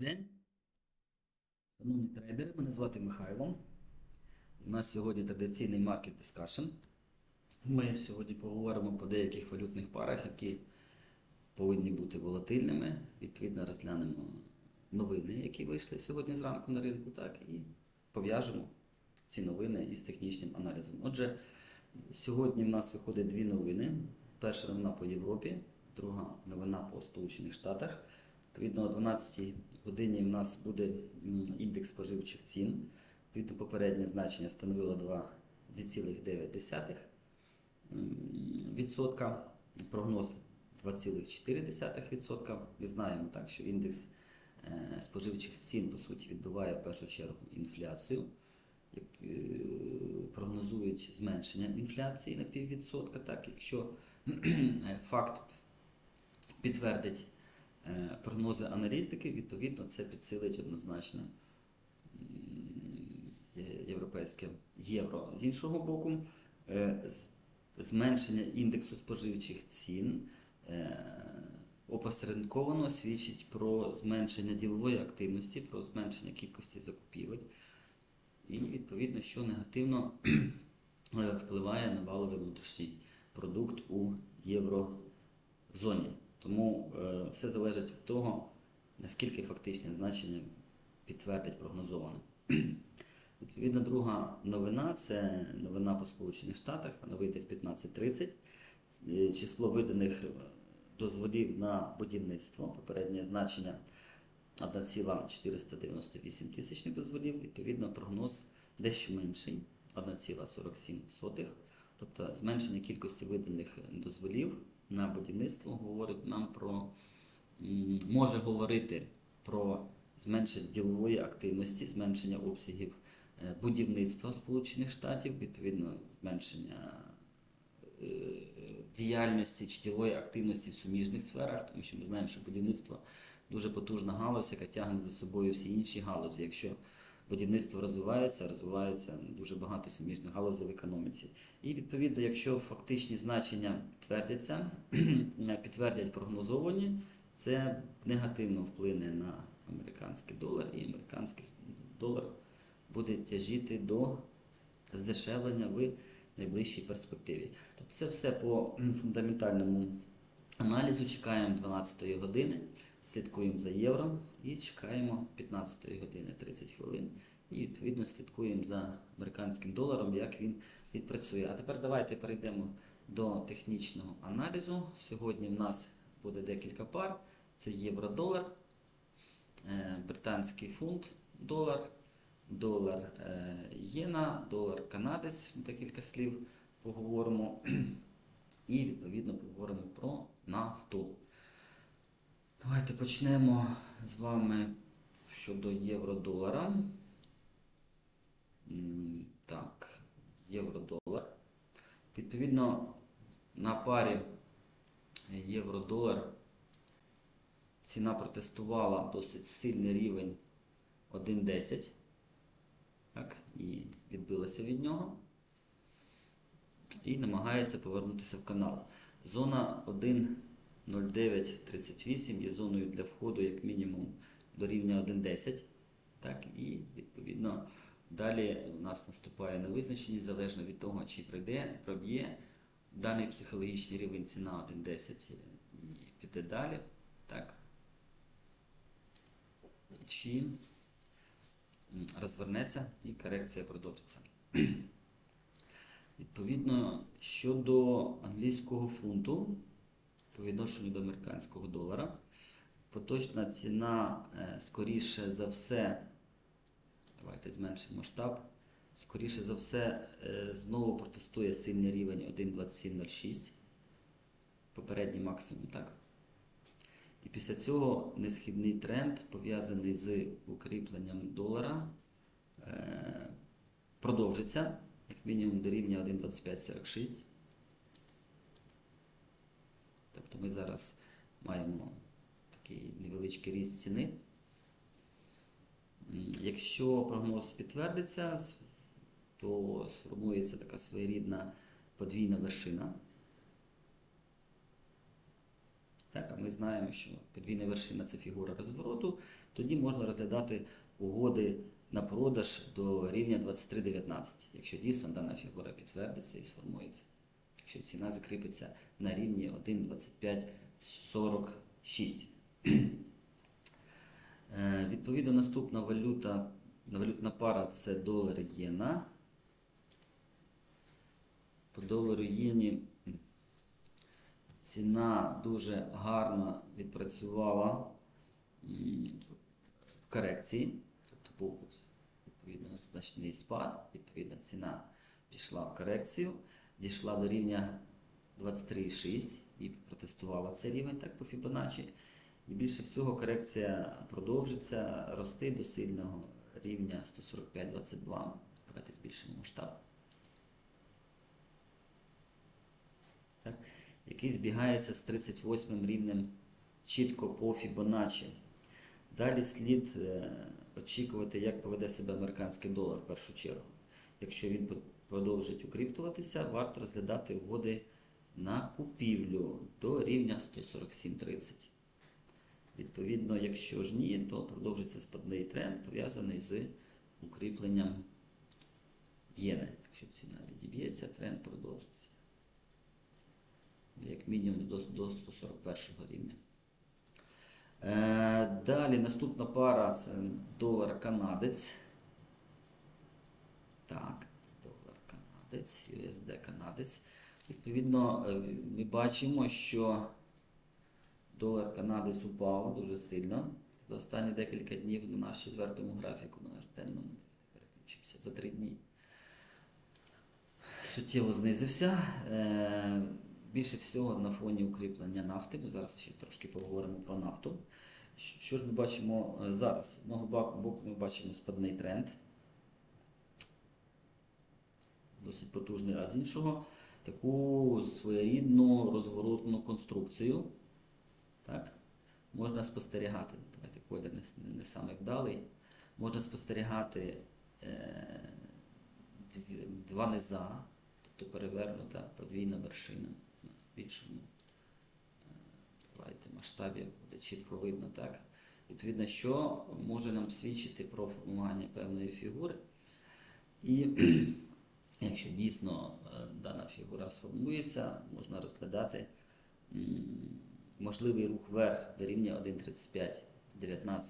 день. Шановні трейдери, мене звати Михайло. У нас сьогодні традиційний маркет дискашн. Ми сьогодні поговоримо по деяких валютних парах, які повинні бути волатильними. Відповідно, розглянемо новини, які вийшли сьогодні зранку на ринку, так, і пов'яжемо ці новини із технічним аналізом. Отже, сьогодні в нас виходить дві новини. Перша новина по Європі, друга новина по Сполучених Штатах. Відповідно, о 12 годині в нас буде індекс споживчих цін. Відповідно, попереднє значення становило 2,9 м, відсотка. Прогноз 2,4%. Ми знаємо так, що індекс е, споживчих цін по суті відбиває в першу чергу інфляцію. Е, Прогнозують зменшення інфляції на піввідсотка. Так, якщо факт підтвердить прогнози аналітики, відповідно, це підсилить однозначно європейське євро. З іншого боку, е, зменшення індексу споживчих цін е, опосередковано свідчить про зменшення ділової активності, про зменшення кількості закупівель, і відповідно, що негативно е, впливає на валовий внутрішній продукт у єврозоні. Тому е, все залежить від того, наскільки фактичне значення підтвердить прогнозоване. Відповідно, друга новина це новина по Сполучених Штатах, вона вийде в 15.30. Е, Число виданих е, дозволів на будівництво, попереднє значення 1,498 тисячних дозволів, відповідно, прогноз дещо менший 1,47. Тобто зменшення кількості виданих дозволів на будівництво говорить нам про може говорити про зменшення ділової активності, зменшення обсягів е, будівництва Сполучених Штатів, відповідно, зменшення е, діяльності чи ділової активності в суміжних сферах, тому що ми знаємо, що будівництво дуже потужна галузь, яка тягне за собою всі інші галузі. Якщо будівництво розвивається, розвивається дуже багато суміжних галузей в економіці. І відповідно, якщо фактичні значення підтвердяться, підтвердять прогнозовані, це негативно вплине на американський долар, і американський долар буде тяжіти до здешевлення в найближчій перспективі. Тобто це все по фундаментальному аналізу. Чекаємо 12 години, слідкуємо за євро і чекаємо 15 години 30 хвилин. І відповідно слідкуємо за американським доларом, як він відпрацює. А тепер давайте перейдемо до технічного аналізу. Сьогодні в нас буде декілька пар: це євро-долар, е, британський фунт, долар, долар е, єна, долар канадець, декілька слів поговоримо. І відповідно поговоримо про нафту. Давайте почнемо з вами щодо євро-долара. Так, євро-долар. Відповідно, на парі євро-долар ціна протестувала досить сильний рівень 1.10. Так, і відбилася від нього. І намагається повернутися в канал. Зона 1.0938 є зоною для входу як мінімум до рівня 1.10. Так, і відповідно далі у нас наступає невизначеність залежно від того, чи прийде, проб'є даний психологічний рівень ціна 1.10 і піде далі. Так. Чи розвернеться і корекція продовжиться. Відповідно, щодо англійського фунту по відношенню до американського долара, поточна ціна, е, скоріше за все, давайте зменшимо масштаб, скоріше за все, е, знову протестує сильний рівень 1,2706, попередній максимум, так? І після цього несхідний тренд, пов'язаний з укріпленням долара, е, продовжиться як мінімум до рівня 1,2546. Тобто ми зараз маємо такий невеличкий ріст ціни. Якщо прогноз підтвердиться, то сформується така своєрідна подвійна вершина. Так, а ми знаємо, що подвійна вершина це фігура розвороту. тоді можна розглядати угоди на продаж до рівня 23.19, якщо дійсно дана фігура підтвердиться і сформується. Якщо ціна закріпиться на рівні 1.2546. Е, Відповідно, наступна валюта, валютна пара це долар єна. По долару єні ціна дуже гарно відпрацювала в корекції. Тобто був відповідно значний спад, відповідно ціна пішла в корекцію, дійшла до рівня 23,6 і протестувала цей рівень так по Фібоначчі. І більше всього корекція продовжиться рости до сильного рівня 145,22. Давайте збільшимо масштаб. Так, який збігається з 38 рівнем чітко по Фібоначчі. Далі слід е, очікувати, як поведе себе американський долар в першу чергу. Якщо він продовжить укріплюватися, варто розглядати угоди на купівлю до рівня 147,30. Відповідно, якщо ж ні, то продовжиться спадний тренд, пов'язаний з укріпленням єни. Якщо ціна відіб'ється, тренд продовжиться. Як мінімум до, до 141 рівня. Е, далі наступна пара це долар канадець. Так, канадець, USD канадець. Відповідно, е, ми бачимо, що долар канадець упав дуже сильно. За останні декілька днів на наш четвертому графіку, на наш денному, переключився за три дні. Суттєво знизився. Е, Більше всього на фоні укріплення нафти. Ми зараз ще трошки поговоримо про нафту. Що ж ми бачимо е, зараз? З одного боку ми бачимо спадний тренд. Досить потужний, а з іншого таку своєрідну розворотну конструкцію. Так? Можна спостерігати. Давайте колір не, не саме вдалий. Можна спостерігати е, два низа, тобто перевернута подвійна вершина на більшому е, давайте, масштабі буде чітко видно. Так? Відповідно, що може нам свідчити про формування певної фігури. І якщо дійсно е, дана фігура сформується, можна розглядати можливий рух вверх до рівня 1.3519.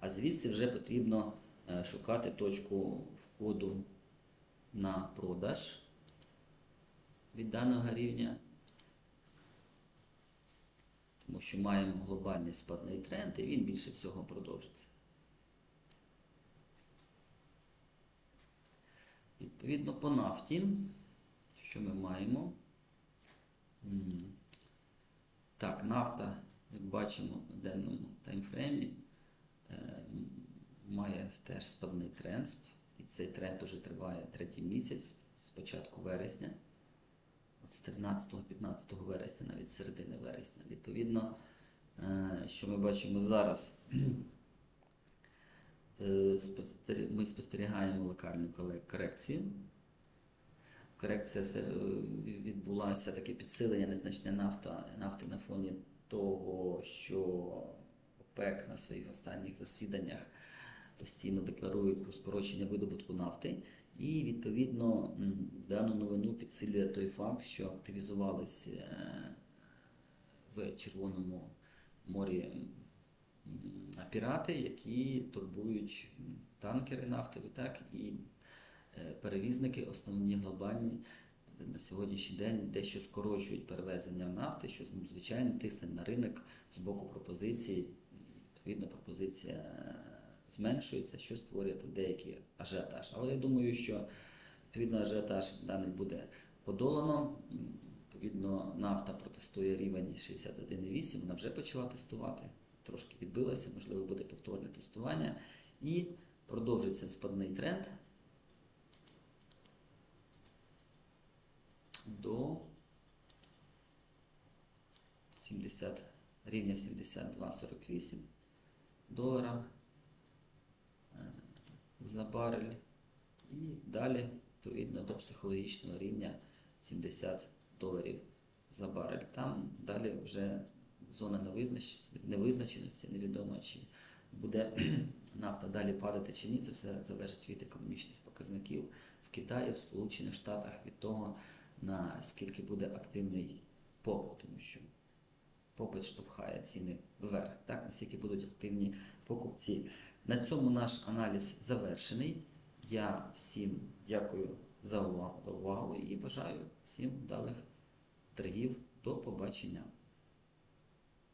А звідси вже потрібно е, шукати точку входу на продаж від даного рівня, тому що маємо глобальний спадний тренд і він більше всього продовжиться. Відповідно, по нафті, що ми маємо? Так, нафта, як бачимо на денному таймфреймі, е, має теж спадний тренд. І цей тренд уже триває третій місяць з початку вересня, з 13-15 вересня, навіть з середини вересня. Відповідно, е, що ми бачимо зараз, ми спостерігаємо локальну корекцію. Корекція е, відбулася таке підсилення незначне нафта, нафти на фоні того, що ОПЕК на своїх останніх засіданнях постійно декларують про скорочення видобутку нафти. І відповідно дану новину підсилює той факт, що активізувалися е, в Червоному морі пірати, які турбують танкери нафтові, так і е, перевізники, основні глобальні е, на сьогоднішній день дещо скорочують перевезення нафти, що ну, звичайно тисне на ринок з боку пропозиції. Відповідно, пропозиція зменшується, що створює деякий ажіотаж. Але я думаю, що відповідно ажіотаж даний буде подолано. Відповідно, нафта протестує рівень 61,8, вона вже почала тестувати, трошки відбилася, можливо, буде повторне тестування. І продовжиться спадний тренд до 70, рівня 72,48 долара е, за барель. І далі, відповідно, до психологічного рівня 70 доларів за барель. Там далі вже зона невизначеності, невідомо чи буде нафта далі падати чи ні, це все залежить від економічних показників в Китаї, в Сполучених Штатах, від того, наскільки буде активний попит, тому що попит штовхає ціни вверх, так, наскільки будуть активні покупці. На цьому наш аналіз завершений. Я всім дякую за увагу, увагу і бажаю всім вдалих торгів. До побачення.